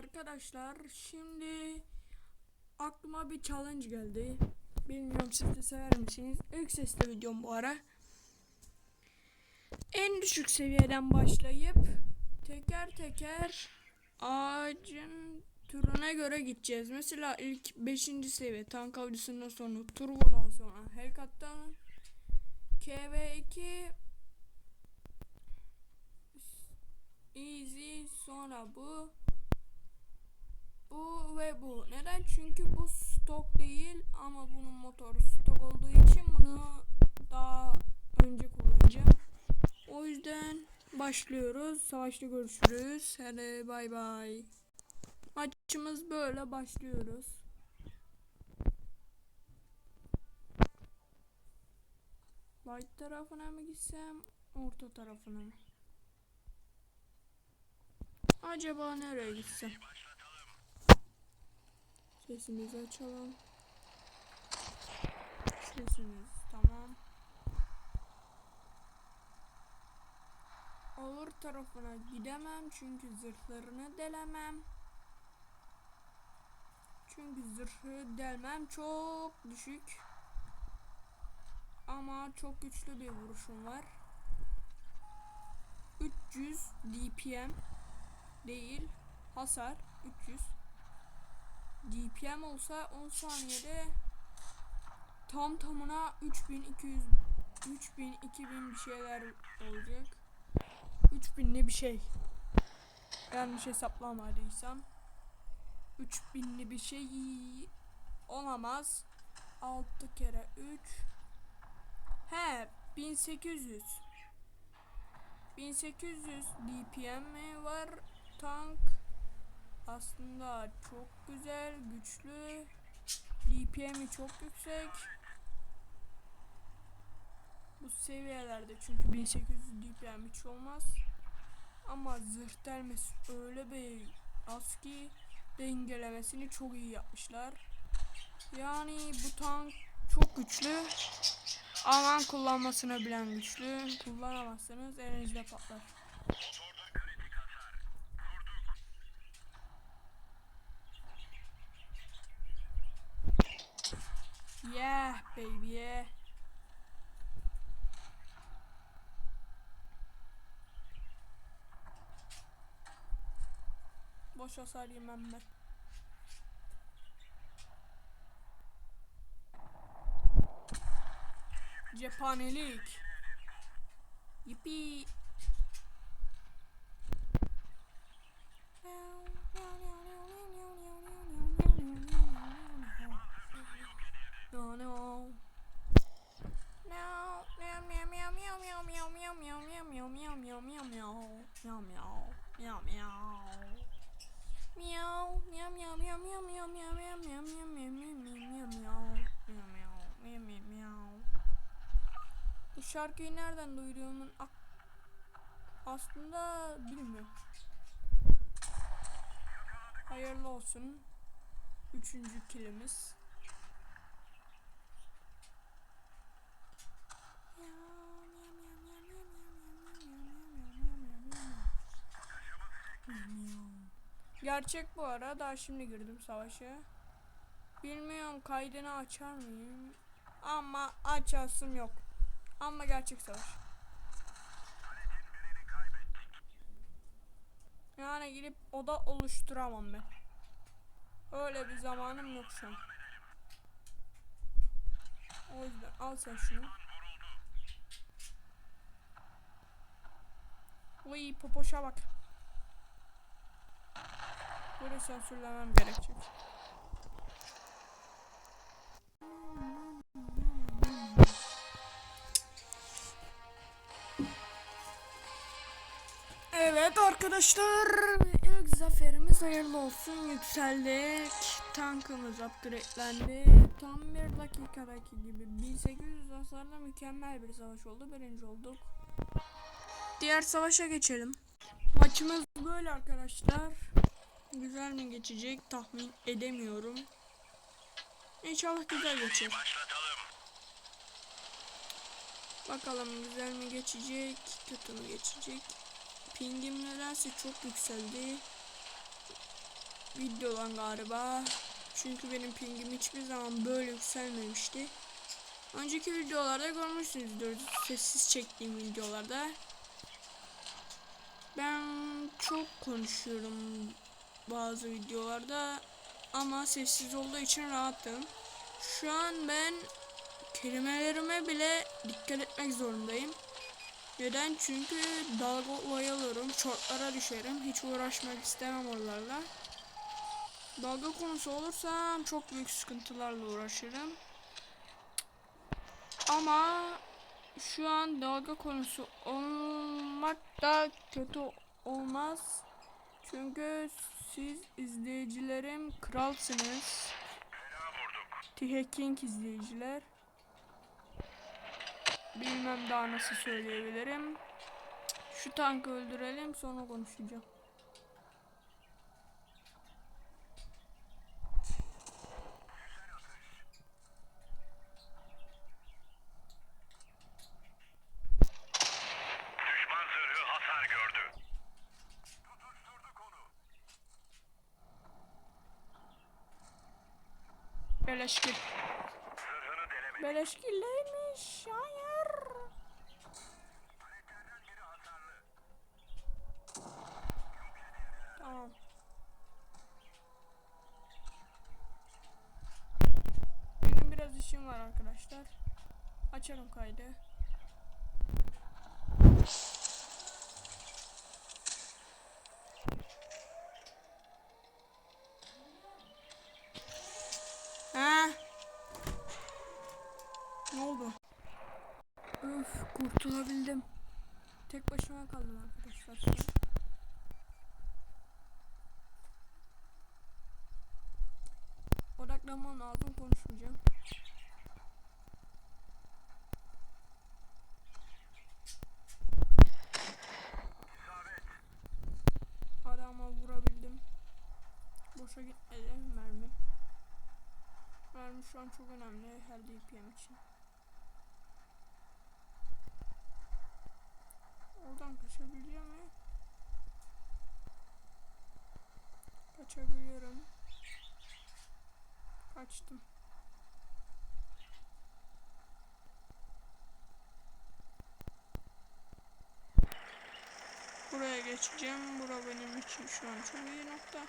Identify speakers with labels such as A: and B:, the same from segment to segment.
A: arkadaşlar şimdi aklıma bir challenge geldi. Bilmiyorum siz de sever misiniz? İlk sesli videom bu ara. En düşük seviyeden başlayıp teker teker ağacın türüne göre gideceğiz. Mesela ilk 5. seviye tank avcısından sonra turbodan sonra Hellcat'tan KV2 Easy sonra bu bu ve bu. Neden? Çünkü bu stok değil ama bunun motoru stok olduğu için bunu daha önce kullanacağım. O yüzden başlıyoruz. Savaşta görüşürüz. Hadi bay bay. Maçımız böyle başlıyoruz. Light tarafına mı gitsem, orta tarafına mı? Acaba nereye gitsem? Sesimizi açalım. Sesimiz tamam. Olur tarafına gidemem çünkü zırhlarını delemem. Çünkü zırhı delmem çok düşük. Ama çok güçlü bir vuruşum var. 300 DPM değil hasar 300 DPM olsa 10 saniyede tam tamına 3200 3000 2000 bir şeyler olacak. 3000'li bir şey? Yanlış hesaplamadıysam 3000'li bir şey olamaz. 6 kere 3 he 1800 1800 DPM var? Tank aslında çok güzel, güçlü. DPM'i çok yüksek. Bu seviyelerde çünkü 1800 DPM hiç olmaz. Ama zırh delmesi öyle bir az ki dengelemesini çok iyi yapmışlar. Yani bu tank çok güçlü. Aman kullanmasını bilen güçlü. Kullanamazsanız elinizde patlar. Yeah, baby, yeah. Boş hasar yemem ben. Cephanelik. Yippee. Şarkıyı nereden duyduğumun aslında bilmiyorum. Hayırlı olsun. Üçüncü kilimiz. Gerçek bu ara daha şimdi girdim savaşa. Bilmiyorum kaydını açar mıyım? Ama açasım yok. Ama gerçek savaş. Yani gidip oda oluşturamam ben. Öyle bir zamanım yok şu an. O yüzden al sen şunu. Uy popoşa bak. Böyle sansürlemem gerekecek. Evet arkadaşlar ilk zaferimiz hayırlı olsun yükseldik tankımız upgrade'lendi. Tam bir dakikadaki gibi 1800 hasarla mükemmel bir savaş oldu birinci olduk. Diğer savaşa geçelim. Maçımız böyle arkadaşlar. Güzel mi geçecek tahmin edemiyorum. İnşallah güzel geçer. Bakalım güzel mi geçecek kötü mü geçecek Pingim nedense çok yükseldi. videodan galiba. Çünkü benim pingim hiçbir zaman böyle yükselmemişti. Önceki videolarda görmüşsünüzdür sessiz çektiğim videolarda. Ben çok konuşuyorum bazı videolarda ama sessiz olduğu için rahatım. Şu an ben kelimelerime bile dikkat etmek zorundayım. Neden? Çünkü dalga oyalarım, şortlara düşerim. Hiç uğraşmak istemem onlarla. Dalga konusu olursam çok büyük sıkıntılarla uğraşırım. Ama şu an dalga konusu olmak da kötü olmaz. Çünkü siz izleyicilerim kralsınız. T-Hacking izleyiciler. Bilmem daha nasıl söyleyebilirim. Şu tankı öldürelim sonra konuşacağım.
B: Düşman zırhı hasar gördü.
A: Beleşkil. Beleşkilleymiş. Hayır. Tamam. Benim biraz işim var arkadaşlar. Açarım kaydı. Ha? Ne oldu? Öf kurtulabildim. Tek başıma kaldım arkadaşlar. Odaklanmam lazım konuşmayacağım. Şu an çok önemli her DPM için. Oradan kaçabiliyor muyum? Kaçabiliyorum. Kaçtım. Buraya geçeceğim. Bura benim için şu an çok iyi nokta.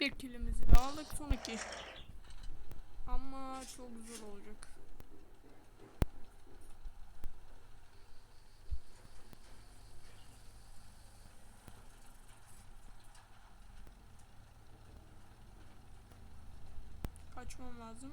A: Bir kilimizi de aldık son iki. Ama çok zor olacak. Kaçmam lazım.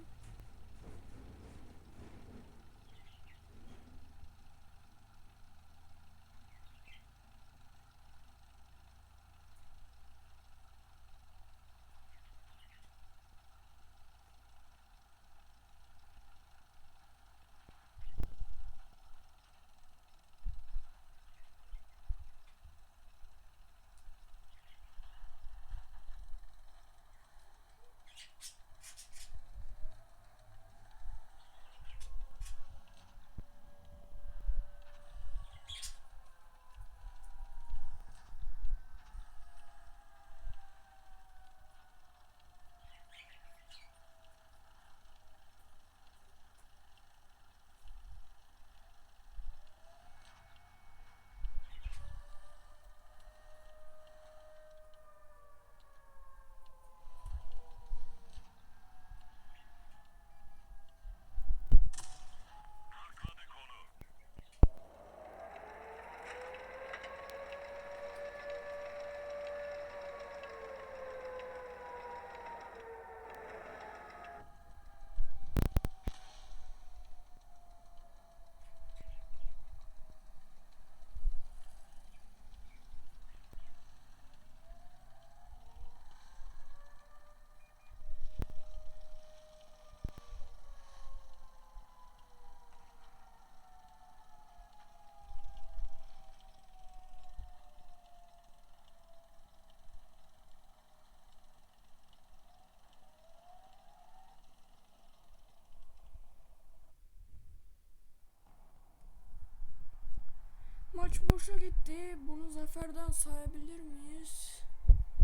A: Maç boşa gitti. Bunu zaferden sayabilir miyiz?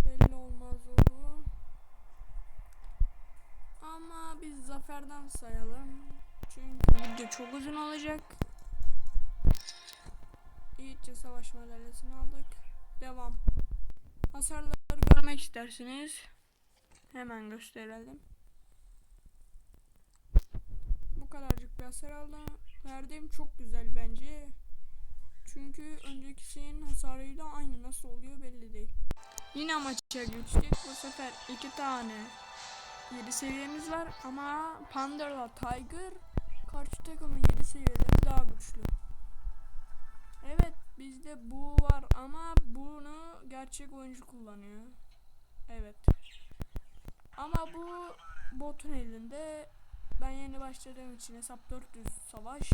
A: Belli olmaz bu. Ama biz zaferden sayalım. Çünkü video çok uzun olacak. İyice savaş madalyasını aldık. Devam. Hasarları görmek istersiniz. Hemen gösterelim. Bu kadarcık bir hasar aldım. Verdiğim çok güzel bence. Çünkü önceki şeyin hasarıyla aynı nasıl oluyor belli değil. Yine maça geçtik. Bu sefer iki tane 7 seviyemiz var ama Pander'la Tiger karşı takımın 7 seviyeleri daha güçlü. Evet bizde bu var ama bunu gerçek oyuncu kullanıyor. Evet. Ama bu botun elinde ben yeni başladığım için hesap 400 savaş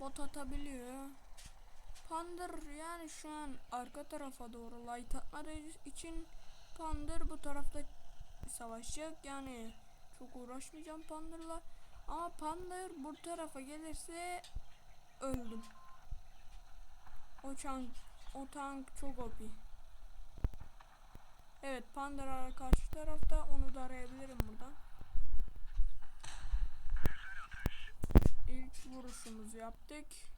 A: bot atabiliyor. Pander yani şu an arka tarafa doğru light atmadığı için Pander bu tarafta savaşacak yani çok uğraşmayacağım Pander'la ama Pander bu tarafa gelirse öldüm. O tank, o tank çok OP. Evet Pander ara- karşı tarafta onu da arayabilirim buradan. İlk vuruşumuzu yaptık.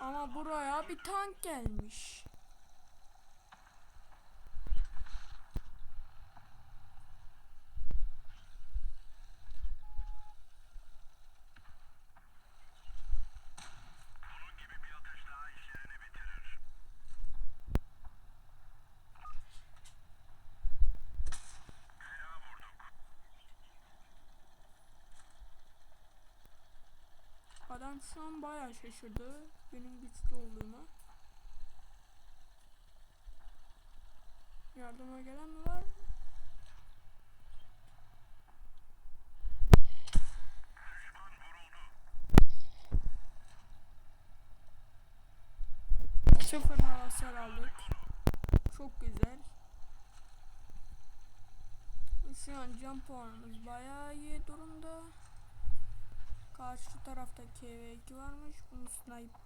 A: Ama buraya bir tank gelmiş.
B: Bunun gibi bir atış daha işlerini bitirir. Fena vurduk.
A: Adam şu an bayağı şaşırdı benim güçlü olduğuma. Yardıma gelen mi var? Sıfır hasar aldık. Çok güzel. Şu an can puanımız bayağı iyi durumda. Karşı tarafta KV2 varmış. Bunu snipe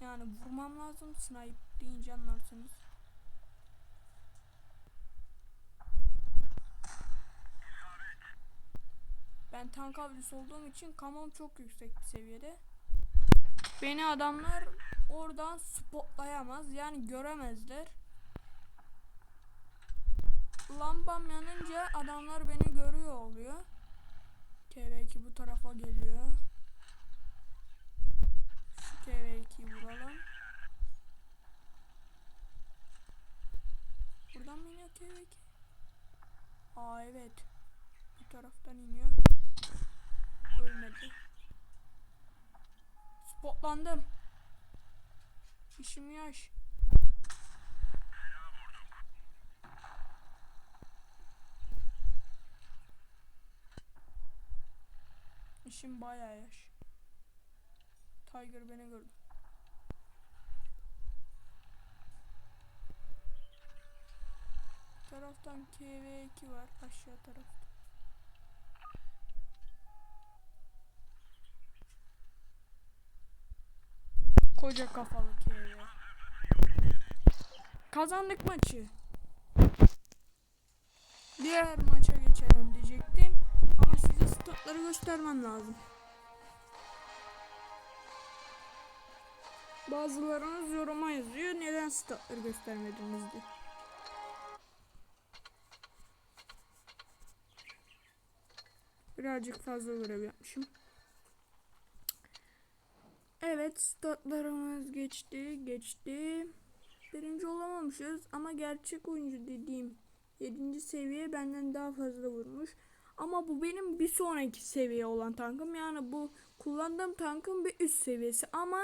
A: yani vurmam lazım. Snipe deyince anlarsınız. Ben tank avcısı olduğum için kamon çok yüksek bir seviyede. Beni adamlar oradan spotlayamaz yani göremezler. Lambam yanınca adamlar beni görüyor oluyor. KV2 bu tarafa geliyor. Şu KV2'yi vuralım. Buradan mı iniyor KV2? Aa evet. Bu taraftan iniyor. Ölmedi. Spotlandım. İşim yaş. İşim bayağı yaş. Tiger beni gördü. Taraftan KV2 var aşağı tarafta. Koca kafalı KV. Kazandık maçı. Diğer maça geçelim diyecektim. Statları göstermem lazım. Bazılarınız yoruma yazıyor neden statları göstermediniz diye. Birazcık fazla görev yapmışım. Evet statlarımız geçti geçti. Birinci olamamışız ama gerçek oyuncu dediğim 7. seviye benden daha fazla vurmuş. Ama bu benim bir sonraki seviye olan tankım. Yani bu kullandığım tankın bir üst seviyesi ama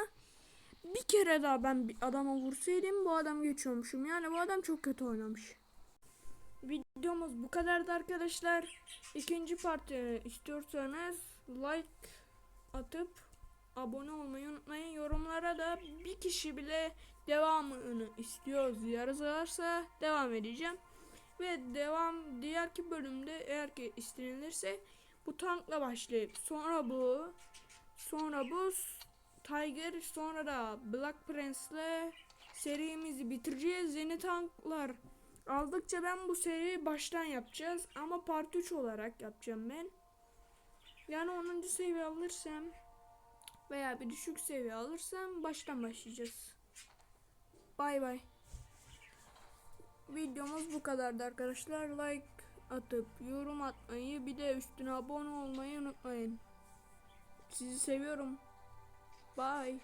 A: bir kere daha ben bir adama vursaydım bu adam geçiyormuşum. Yani bu adam çok kötü oynamış. Videomuz bu kadardı arkadaşlar. İkinci parti istiyorsanız like atıp abone olmayı unutmayın. Yorumlara da bir kişi bile devamını istiyoruz yazarsa devam edeceğim. Ve devam diğerki bölümde eğer ki istenilirse bu tankla başlayıp sonra bu Sonra Buz Tiger sonra da Black Prince'le serimizi bitireceğiz. Yeni tanklar aldıkça ben bu seriyi baştan yapacağız ama part 3 olarak yapacağım ben. Yani 10. seviye alırsam veya bir düşük seviye alırsam baştan başlayacağız. Bay bay. Videomuz bu kadardı arkadaşlar. Like atıp yorum atmayı bir de üstüne abone olmayı unutmayın. Sizi seviyorum. Bye.